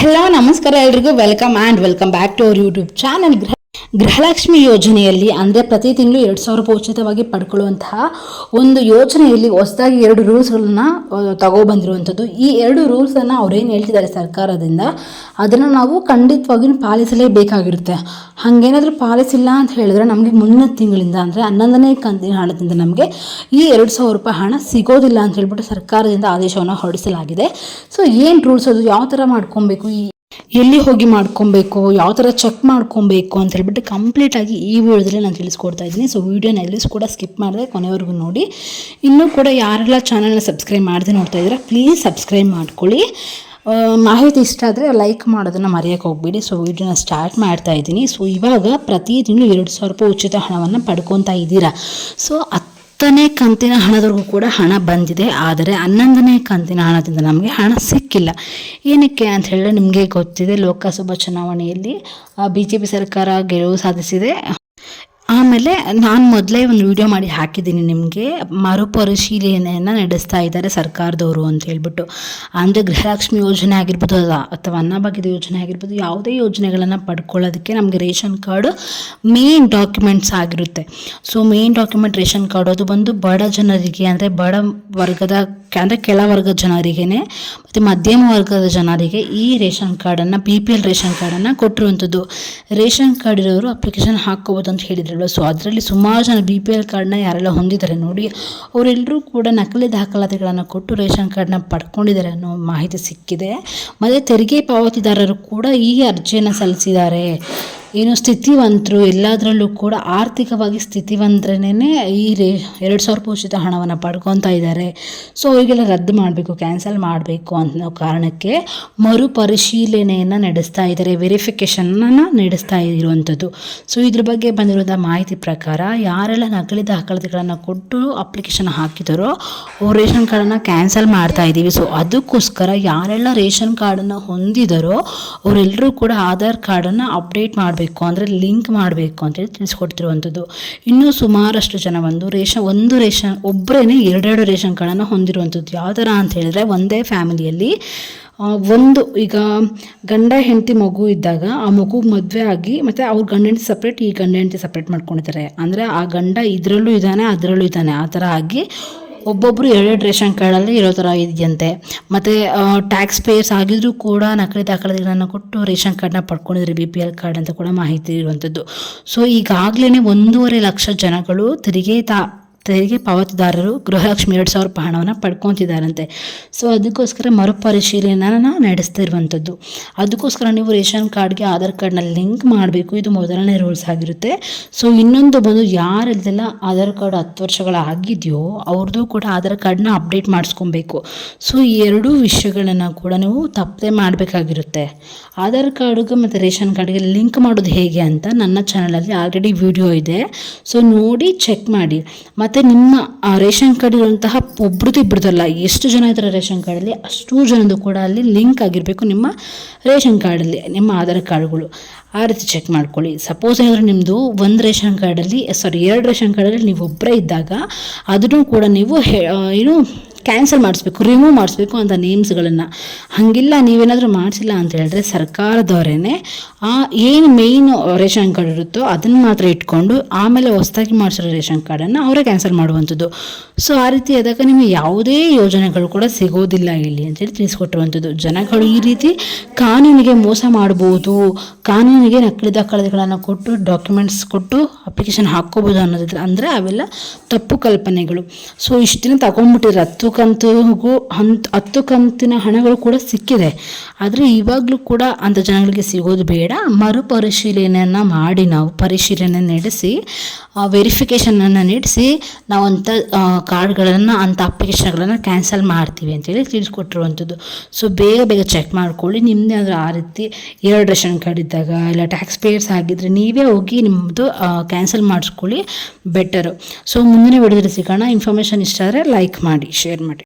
Hello ನಮಸ್ಕಾರ ಎಲ್ರಿಗೂ. Welcome and welcome back to our YouTube channel Gruhalakshmi ಯೋಜನೆಯಲ್ಲಿ ಅಂದರೆ ಪ್ರತಿ ತಿಂಗಳು ಎರಡು ಸಾವಿರ ರೂಪಾಯಿ ಉಚಿತವಾಗಿ ಪಡ್ಕೊಳ್ಳುವಂತಹ ಒಂದು ಯೋಜನೆಯಲ್ಲಿ ಹೊಸದಾಗಿ ಎರಡು ರೂಲ್ಸ್ಗಳನ್ನ ತಗೊಬಂದಿರುವಂಥದ್ದು ಈ ಎರಡು ರೂಲ್ಸನ್ನು ಅವ್ರೇನು ಹೇಳ್ತಿದ್ದಾರೆ ಸರ್ಕಾರದಿಂದ, ಅದನ್ನು ನಾವು ಖಂಡಿತವಾಗಿಯೂ ಪಾಲಿಸಲೇಬೇಕಾಗಿರುತ್ತೆ. ಹಾಗೇನಾದರೂ ಪಾಲಿಸಿಲ್ಲ ಅಂತ ಹೇಳಿದ್ರೆ ನಮಗೆ ಮುಂದಿನ ತಿಂಗಳಿಂದ ಅಂದರೆ ಹನ್ನೊಂದನೇ ಕಂತಿನ ಹಣದಿಂದ ನಮಗೆ ಈ ಎರಡು ಸಾವಿರ ರೂಪಾಯಿ ಹಣ ಸಿಗೋದಿಲ್ಲ ಅಂತ ಹೇಳ್ಬಿಟ್ಟು ಸರ್ಕಾರದಿಂದ ಆದೇಶವನ್ನು ಹೊರಡಿಸಲಾಗಿದೆ. ಸೊ ಏನು ರೂಲ್ಸ್ ಅದು? ಯಾವ ಥರ ಮಾಡ್ಕೊಬೇಕು ಈ ಎಲ್ಲಿ ಹೋಗಿ ಮಾಡ್ಕೊಬೇಕು, ಯಾವ ಥರ ಚೆಕ್ ಮಾಡ್ಕೊಬೇಕು ಅಂತ ಹೇಳ್ಬಿಟ್ಟು ಕಂಪ್ಲೀಟಾಗಿ ಈ ವಿಡಿಯೋದಲ್ಲಿ ನಾನು ತಿಳಿಸ್ಕೊಡ್ತಾ ಇದ್ದೀನಿ. ಸೊ ವಿಡಿಯೋನ ಎಲ್ಲೂ ಕೂಡ ಸ್ಕಿಪ್ ಮಾಡಿದೆ ಕೊನೆವರೆಗೂ ನೋಡಿ. ಇನ್ನೂ ಕೂಡ ಯಾರೆಲ್ಲ ಚಾನಲ್ನ ಸಬ್ಸ್ಕ್ರೈಬ್ ಮಾಡದೆ ನೋಡ್ತಾ ಇದ್ದೀರಾ ಪ್ಲೀಸ್ ಸಬ್ಸ್ಕ್ರೈಬ್ ಮಾಡ್ಕೊಳ್ಳಿ. ಮಾಹಿತಿ ಇಷ್ಟ ಆದರೆ ಲೈಕ್ ಮಾಡೋದನ್ನು ಮರೆಯೋಕೆ ಹೋಗ್ಬೇಡಿ. ಸೊ ವಿಡಿಯೋನ ಸ್ಟಾರ್ಟ್ ಮಾಡ್ತಾ ಇದ್ದೀನಿ. ಸೊ ಇವಾಗ ಪ್ರತಿ ತಿಂಗಳು ಎರಡು ಸಾವಿರ ರೂಪಾಯಿ ಉಚಿತ ಹಣವನ್ನು ಪಡ್ಕೊತಾ ಇದ್ದೀರಾ. ಸೊ ಹತ್ತನೇ ಕಂತಿನ ಹಣದವರೆಗೂ ಕೂಡ ಹಣ ಬಂದಿದೆ. ಆದರೆ ಹನ್ನೊಂದನೇ ಕಂತಿನ ಹಣದಿಂದ ನಮಗೆ ಹಣ ಸಿಕ್ಕಿಲ್ಲ. ಏನಕ್ಕೆ ಅಂತ ಹೇಳಿದ್ರೆ ನಿಮಗೆ ಗೊತ್ತಿದೆ, ಲೋಕಸಭಾ ಚುನಾವಣೆಯಲ್ಲಿ ಬಿ ಜೆ ಪಿ ಸರ್ಕಾರ ಗೆಲುವು ಸಾಧಿಸಿದೆ. ಆಮೇಲೆ ನಾನು ಮೊದಲೇ ಒಂದು ವಿಡಿಯೋ ಮಾಡಿ ಹಾಕಿದ್ದೀನಿ ನಿಮಗೆ. ಮರುಪರಿಶೀಲನೆಯನ್ನು ನಡೆಸ್ತಾ ಇದ್ದಾರೆ ಸರ್ಕಾರದವರು ಅಂತ ಹೇಳ್ಬಿಟ್ಟು. ಅಂದರೆ ಗೃಹಲಕ್ಷ್ಮಿ ಯೋಜನೆ ಆಗಿರ್ಬೋದು ಅಥವಾ ಅನ್ನಭಾಗ್ಯದ ಯೋಜನೆ ಆಗಿರ್ಬೋದು, ಯಾವುದೇ ಯೋಜನೆಗಳನ್ನು ಪಡ್ಕೊಳ್ಳೋದಕ್ಕೆ ನಮಗೆ ರೇಷನ್ ಕಾರ್ಡು ಮೇನ್ ಡಾಕ್ಯುಮೆಂಟ್ಸ್ ಆಗಿರುತ್ತೆ. So main document ration card ಅದು ಬಂದು ಬಡ ಜನರಿಗೆ, ಅಂದರೆ ಬಡ ವರ್ಗದ, ಅಂದರೆ ಕೆಳ ವರ್ಗದ ಜನರಿಗೆ ಮತ್ತು ಮಧ್ಯಮ ವರ್ಗದ ಜನರಿಗೆ ಈ ರೇಷನ್ ಕಾರ್ಡನ್ನು ಬಿ ಪಿ ಎಲ್ ರೇಷನ್ ಕಾರ್ಡನ್ನು ಕೊಟ್ಟಿರುವಂಥದ್ದು. ರೇಷನ್ ಕಾರ್ಡ್ ಇರೋರು ಅಪ್ಲಿಕೇಶನ್ ಹಾಕ್ಕೋಬೋದು ಅಂತ ಹೇಳಿದ್ರಲ್ವ ಸೊ ಅದರಲ್ಲಿ ಸುಮಾರು ಜನ ಬಿ ಪಿ ಎಲ್ ಕಾರ್ಡ್ನ ಯಾರೆಲ್ಲ ಹೊಂದಿದ್ದಾರೆ ನೋಡಿ ಅವರೆಲ್ಲರೂ ಕೂಡ ನಕಲಿ ದಾಖಲಾತಿಗಳನ್ನು ಕೊಟ್ಟು ರೇಷನ್ ಕಾರ್ಡ್ನ ಪಡ್ಕೊಂಡಿದ್ದಾರೆ ಅನ್ನೋ ಮಾಹಿತಿ ಸಿಕ್ಕಿದೆ. ಮತ್ತು ತೆರಿಗೆ ಪಾವತಿದಾರರು ಕೂಡ ಈ ಅರ್ಜಿಯನ್ನು ಸಲ್ಲಿಸಿದ್ದಾರೆ. ಏನು ಸ್ಥಿತಿವಂತರು, ಎಲ್ಲದರಲ್ಲೂ ಕೂಡ ಆರ್ಥಿಕವಾಗಿ ಸ್ಥಿತಿವಂತರೇ ಈ ರೇ, ಎರಡು ಸಾವಿರ ಪೋಷಿತ ಹಣವನ್ನು ಪಡ್ಕೊತಾ ಇದ್ದಾರೆ ಸೊ ಅವರಿಗೆಲ್ಲ ರದ್ದು ಮಾಡಬೇಕು ಕ್ಯಾನ್ಸಲ್ ಮಾಡಬೇಕು ಅನ್ನೋ ಕಾರಣಕ್ಕೆ ಮರುಪರಿಶೀಲನೆಯನ್ನು ನಡೆಸ್ತಾ ಇದ್ದಾರೆ ವೆರಿಫಿಕೇಷನನ್ನು ನಡೆಸ್ತಾ ಇರುವಂಥದ್ದು ಸೊ ಇದ್ರ ಬಗ್ಗೆ ಬಂದಿರುವಂಥ ಮಾಹಿತಿ ಪ್ರಕಾರ ಯಾರೆಲ್ಲ ನಕಲಿ ದಾಖಲಾತಿಗಳನ್ನು ಕೊಟ್ಟು ಅಪ್ಲಿಕೇಶನ್ ಹಾಕಿದಾರೋ, ಅವ್ರು ರೇಷನ್ ಕಾರ್ಡನ್ನು ಕ್ಯಾನ್ಸಲ್ ಮಾಡ್ತಾ ಇದ್ದೀವಿ. ಸೊ ಅದಕ್ಕೋಸ್ಕರ ಯಾರೆಲ್ಲ ರೇಷನ್ ಕಾರ್ಡನ್ನು ಹೊಂದಿದಾರೋ ಅವರೆಲ್ಲರೂ ಕೂಡ ಆಧಾರ್ ಕಾರ್ಡನ್ನು ಅಪ್ಡೇಟ್ ಮಾಡಬೇಕು. ಅಂದರೆ ಲಿಂಕ್ ಮಾಡಬೇಕು ಅಂತೇಳಿ ತಿಳಿಸ್ಕೊಡ್ತಿರುವಂಥದ್ದು. ಇನ್ನೂ ಸುಮಾರಷ್ಟು ಜನ ಬಂದು ರೇಷನ್, ಒಂದು ರೇಷನ್ ಒಬ್ಬರೇ ಎರಡೆರಡು ರೇಷನ್ ಕಾರ್ಡನ್ನು ಹೊಂದಿರುವಂಥದ್ದು. ಯಾವ ಥರ ಅಂತ ಹೇಳಿದ್ರೆ ಒಂದೇ ಫ್ಯಾಮಿಲಿಯಲ್ಲಿ ಒಂದು, ಈಗ ಗಂಡ, ಹೆಂಡತಿ, ಮಗು ಇದ್ದಾಗ ಆ ಮಗು ಮದುವೆ ಆಗಿ ಮತ್ತು ಅವ್ರ ಗಂಡ, ಹೆಂಡತಿ ಸಪ್ರೇಟ್ ಈ ಗಂಡ, ಹೆಂಡತಿ ಸಪ್ರೇಟ್ ಮಾಡ್ಕೊಂಡಿದ್ದಾರೆ. ಅಂದರೆ ಆ ಗಂಡ ಇದರಲ್ಲೂ ಇದ್ದಾನೆ, ಅದರಲ್ಲೂ ಇದ್ದಾನೆ. ಆ ಥರ ಆಗಿ ಒಬ್ಬೊಬ್ಬರು ಎರಡೆರಡು ರೇಷನ್ ಕಾರ್ಡಲ್ಲಿ ಇರೋ ಥರ ಇದೆಯಂತೆ. ಮತ್ತು ಟ್ಯಾಕ್ಸ್ ಪೇಯರ್ಸ್ ಆಗಿದ್ರೂ ಕೂಡ ನಕಲಿ ದಾಖಲಾತಿಗಳನ್ನು ಕೊಟ್ಟು ರೇಷನ್ ಕಾರ್ಡ್ನ ಪಡ್ಕೊಂಡಿದ್ರು ಬಿ ಪಿ ಎಲ್ ಕಾರ್ಡ್ ಅಂತ ಕೂಡ ಮಾಹಿತಿ ಇರುವಂಥದ್ದು. ಸೊ ಈಗಾಗಲೇ ಒಂದೂವರೆ ಲಕ್ಷ ಜನಗಳು ತೆರಿಗೆ ತಾ ತೆರಿಗೆ ಪಾವತಿದಾರರು ಗೃಹಲಕ್ಷ್ಮಿ ಎರಡು ಸಾವಿರ ರೂಪಾಯಿ ಹಣವನ್ನು ಪಡ್ಕೊತಿದ್ದಾರಂತೆ. ಸೊ ಅದಕ್ಕೋಸ್ಕರ ಮರುಪರಿಶೀಲನೆಯನ್ನು ನಡೆಸ್ತಾ ಇರುವಂಥದ್ದು ಅದಕ್ಕೋಸ್ಕರ ನೀವು ರೇಷನ್ ಕಾರ್ಡ್ಗೆ ಆಧಾರ್ ಕಾರ್ಡ್ನ ಲಿಂಕ್ ಮಾಡಬೇಕು. ಇದು ಮೊದಲನೇ ರೂಲ್ಸ್ ಆಗಿರುತ್ತೆ. ಸೊ ಇನ್ನೊಂದು ಬಂದು ಯಾರದೆಲ್ಲ ಆಧಾರ್ ಕಾರ್ಡ್ ಹತ್ತು ವರ್ಷಗಳ ಆಗಿದೆಯೋ, ಅವ್ರದ್ದು ಕೂಡ ಆಧಾರ್ ಕಾರ್ಡ್ನ ಅಪ್ಡೇಟ್ ಮಾಡಿಸ್ಕೊಬೇಕು. ಸೊ ಈ ಎರಡೂ ವಿಷಯಗಳನ್ನು ಕೂಡ ನೀವು ತಪ್ಪದೆ ಮಾಡಬೇಕಾಗಿರುತ್ತೆ. ಆಧಾರ್ ಕಾರ್ಡ್ಗೆ ಮತ್ತು ರೇಷನ್ ಕಾರ್ಡ್ಗೆ ಲಿಂಕ್ ಮಾಡೋದು ಹೇಗೆ ಅಂತ ನನ್ನ ಚಾನಲಲ್ಲಿ ಆಲ್ರೆಡಿ ವಿಡಿಯೋ ಇದೆ. ಸೊ ನೋಡಿ ಚೆಕ್ ಮಾಡಿ. ಮತ್ತು ನಿಮ್ಮ, ಆ ರೇಷನ್ ಕಾರ್ಡ್ ಇರುವಂತಹ ಒಬ್ರದ್ದು ಇಬ್ಬರದಲ್ಲ ಎಷ್ಟು ಜನ ಇದ್ದಾರೆ ರೇಷನ್ ಕಾರ್ಡಲ್ಲಿ, ಅಷ್ಟು ಜನದ್ದು ಕೂಡ ಅಲ್ಲಿ ಲಿಂಕ್ ಆಗಿರಬೇಕು ನಿಮ್ಮ ರೇಷನ್ ಕಾರ್ಡಲ್ಲಿ, ನಿಮ್ಮ ಆಧಾರ್ ಕಾರ್ಡ್ಗಳು. ಆ ರೀತಿ ಚೆಕ್ ಮಾಡ್ಕೊಳ್ಳಿ. ಸಪೋಸ್ ಏನಾದರೂ ನಿಮ್ಮದು ಒಂದು ರೇಷನ್ ಕಾರ್ಡಲ್ಲಿ ಸಾರಿ ಎರಡು ರೇಷನ್ ಕಾರ್ಡಲ್ಲಿ ನೀವು ಒಬ್ಬರೇ ಇದ್ದಾಗ, ಅದನ್ನು ಕೂಡ ನೀವು ಏನು ಕ್ಯಾನ್ಸಲ್ ಮಾಡಿಸ್ಬೇಕು ರಿಮೂವ್ ಮಾಡಿಸ್ಬೇಕು ಅಂತ ನೇಮ್ಸ್ಗಳನ್ನು ಹಾಗಿಲ್ಲ, ನೀವೇನಾದರೂ ಮಾಡಿಸಿಲ್ಲ ಅಂತ ಹೇಳಿದ್ರೆ ಸರ್ಕಾರದವರೇ ಆ ಏನು ಮೇಯ್ನ್ ರೇಷನ್ ಕಾರ್ಡ್ ಇರುತ್ತೋ ಅದನ್ನು ಮಾತ್ರ ಇಟ್ಕೊಂಡು ಆಮೇಲೆ ಹೊಸದಾಗಿ ಮಾಡಿಸಿರೋ ರೇಷನ್ ಕಾರ್ಡನ್ನು ಅವರೇ ಕ್ಯಾನ್ಸಲ್ ಮಾಡುವಂಥದ್ದು. ಸೊ ಆ ರೀತಿ ಅದಕ್ಕೆ ನಿಮಗೆ ಯಾವುದೇ ಯೋಜನೆಗಳು ಕೂಡ ಸಿಗೋದಿಲ್ಲ ಇಲ್ಲಿ ಅಂತೇಳಿ ತಿಳಿಸ್ಕೊಟ್ಟಿರುವಂಥದ್ದು. ಜನಗಳು ಈ ರೀತಿ ಕಾನೂನಿಗೆ ಮೋಸ ಮಾಡ್ಬೋದು, ಕಾನೂನಿಗೆ ನಕಲಿ ದಾಖಲೆಗಳನ್ನು ಕೊಟ್ಟು ಡಾಕ್ಯುಮೆಂಟ್ಸ್ ಕೊಟ್ಟು ಅಪ್ಲಿಕೇಶನ್ ಹಾಕ್ಕೋಬೋದು ಅನ್ನೋದಿದ್ರೆ ಅಂದರೆ ಅವೆಲ್ಲ ತಪ್ಪು ಕಲ್ಪನೆಗಳು. ಸೊ ಇಷ್ಟು ದಿನ ತಗೊಂಡ್ಬಿಟ್ಟಿದ್ರೆ ಹತ್ತು ಕಂತಿಗೂ ಹಂತ ಹತ್ತು ಕಂತಿನ ಹಣಗಳು ಕೂಡ ಸಿಕ್ಕಿದೆ. ಆದರೆ ಇವಾಗಲೂ ಕೂಡ ಅಂಥ ಜನಗಳಿಗೆ ಸಿಗೋದು ಬೇಡ. ಮರುಪರಿಶೀಲನೆಯನ್ನು ಮಾಡಿ ನಾವು ಪರಿಶೀಲನೆ ನಡೆಸಿ ವೆರಿಫಿಕೇಷನನ್ನು ನಡೆಸಿ, ನಾವು ಅಂಥ ಕಾರ್ಡ್ಗಳನ್ನು, ಅಂಥ ಅಪ್ಲಿಕೇಶನ್ಗಳನ್ನು ಕ್ಯಾನ್ಸಲ್ ಮಾಡ್ತೀವಿ ಅಂತೇಳಿ ತಿಳಿಸ್ಕೊಟ್ಟಿರುವಂಥದ್ದು. ಸೊ ಬೇಗ ಬೇಗ ಚೆಕ್ ಮಾಡ್ಕೊಳ್ಳಿ. ನಿಮ್ಮದೇ ಆದರೆ ಆ ರೀತಿ ಎರಡು ರೇಷನ್ ಕಾರ್ಡ್ ಇದ್ದಾಗ, ಇಲ್ಲ ಟ್ಯಾಕ್ಸ್ ಪೇಯರ್ಸ್ ಆಗಿದ್ದರೆ ನೀವೇ ಹೋಗಿ ನಿಮ್ಮದು ಕ್ಯಾನ್ಸಲ್ ಮಾಡಿಸ್ಕೊಳ್ಳಿ ಬೆಟರು. ಸೊ ಮುಂದಿನ ವಿಡಿಯೋದಲ್ಲಿ ಸಿಗೋಣ. ಇನ್ಫಾರ್ಮೇಷನ್ ಇಷ್ಟ ಆದರೆ ಲೈಕ್ ಮಾಡಿ, ಶೇರ್ ಮಾಡಿ.